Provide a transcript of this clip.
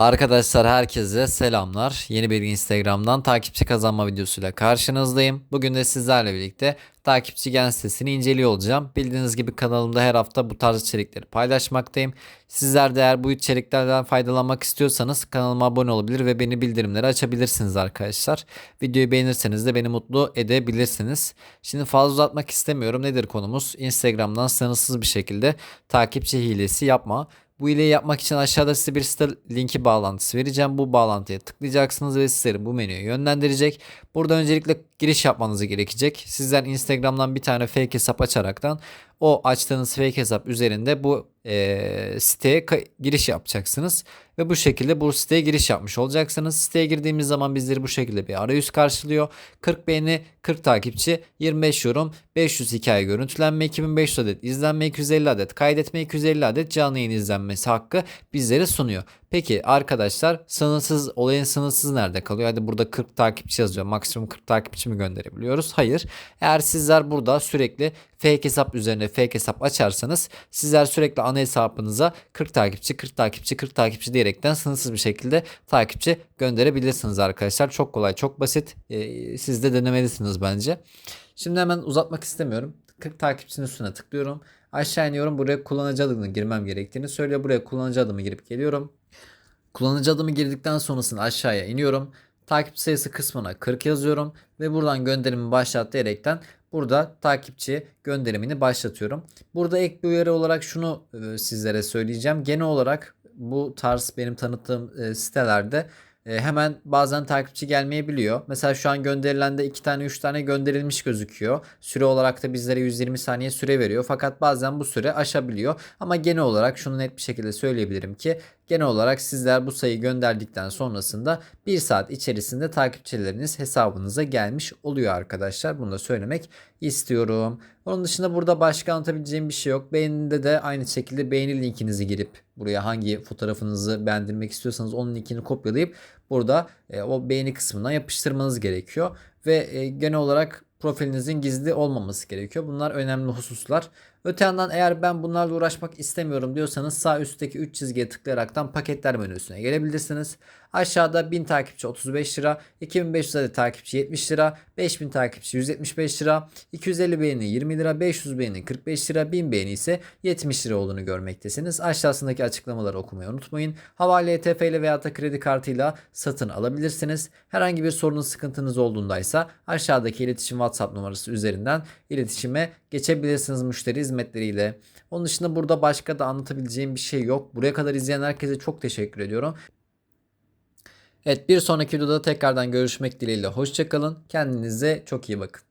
Arkadaşlar herkese selamlar. Yeni bir Instagram'dan takipçi kazanma videosuyla karşınızdayım. Bugün de sizlerle birlikte takipçi gen sitesini inceliyor olacağım. Bildiğiniz gibi kanalımda her hafta bu tarz içerikleri paylaşmaktayım. Sizler de eğer bu içeriklerden faydalanmak istiyorsanız kanalıma abone olabilir ve beni bildirimleri açabilirsiniz arkadaşlar. Videoyu beğenirseniz de beni mutlu edebilirsiniz. Şimdi fazla uzatmak istemiyorum. Nedir konumuz? Instagram'dan sınırsız bir şekilde takipçi hilesi yapma. Bu hileyi yapmak için aşağıda size bir site linki bağlantısı vereceğim. Bu bağlantıya tıklayacaksınız ve sizleri bu menüye yönlendirecek. Burada öncelikle giriş yapmanız gerekecek. Sizler Instagram'dan bir tane fake hesap açaraktan o açtığınız fake hesap üzerinde bu e, siteye giriş yapacaksınız. Ve bu şekilde bu siteye giriş yapmış olacaksınız. Siteye girdiğimiz zaman bizleri bu şekilde bir arayüz karşılıyor. 40 beğeni, 40 takipçi, 25 yorum, 500 hikaye görüntülenme, 2500 adet izlenme, 250 adet kaydetme, 250 adet canlı yayın izlenmesi hakkı bizlere sunuyor. Peki arkadaşlar sınırsız olayın sınırsız nerede kalıyor? Hadi burada 40 takipçi yazıyor. Maksimum 40 takipçi mi gönderebiliyoruz? Hayır. Eğer sizler burada sürekli fake hesap üzerine fake hesap açarsanız sizler sürekli ana hesabınıza 40 takipçi 40 takipçi 40 takipçi diyerekten sınırsız bir şekilde takipçi gönderebilirsiniz arkadaşlar. Çok kolay çok basit. Ee, siz de denemelisiniz bence. Şimdi hemen uzatmak istemiyorum. 40 takipçinin üstüne tıklıyorum. Aşağı iniyorum. Buraya kullanıcı adını girmem gerektiğini söylüyor. Buraya kullanıcı adımı girip geliyorum. Kullanıcı adımı girdikten sonrasında aşağıya iniyorum. Takipçi sayısı kısmına 40 yazıyorum ve buradan gönderimi başlat diyerekten burada takipçi gönderimini başlatıyorum. Burada ek bir uyarı olarak şunu e, sizlere söyleyeceğim. Genel olarak bu tarz benim tanıttığım e, sitelerde e, hemen bazen takipçi gelmeyebiliyor. Mesela şu an gönderilende 2 tane 3 tane gönderilmiş gözüküyor. Süre olarak da bizlere 120 saniye süre veriyor. Fakat bazen bu süre aşabiliyor. Ama genel olarak şunu net bir şekilde söyleyebilirim ki genel olarak sizler bu sayıyı gönderdikten sonrasında 1 saat içerisinde takipçileriniz hesabınıza gelmiş oluyor arkadaşlar. Bunu da söylemek istiyorum. Onun dışında burada başka anlatabileceğim bir şey yok. Beğeninde de aynı şekilde beğeni linkinizi girip buraya hangi fotoğrafınızı beğendirmek istiyorsanız onun linkini kopyalayıp burada e, o beğeni kısmına yapıştırmanız gerekiyor. Ve e, genel olarak profilinizin gizli olmaması gerekiyor. Bunlar önemli hususlar. Öte yandan eğer ben bunlarla uğraşmak istemiyorum diyorsanız sağ üstteki 3 çizgiye tıklayaraktan paketler menüsüne gelebilirsiniz. Aşağıda 1000 takipçi 35 lira, 2500 adet takipçi 70 lira, 5000 takipçi 175 lira, 250 beğeni 20 lira, 500 beğeni 45 lira, 1000 beğeni ise 70 lira olduğunu görmektesiniz. Aşağısındaki açıklamaları okumayı unutmayın. Havale ETF ile veya da kredi kartıyla satın alabilirsiniz. Herhangi bir sorunun sıkıntınız olduğundaysa aşağıdaki iletişim WhatsApp numarası üzerinden iletişime geçebilirsiniz müşteri hizmetleriyle. Onun dışında burada başka da anlatabileceğim bir şey yok. Buraya kadar izleyen herkese çok teşekkür ediyorum. Evet bir sonraki videoda tekrardan görüşmek dileğiyle. Hoşçakalın. Kendinize çok iyi bakın.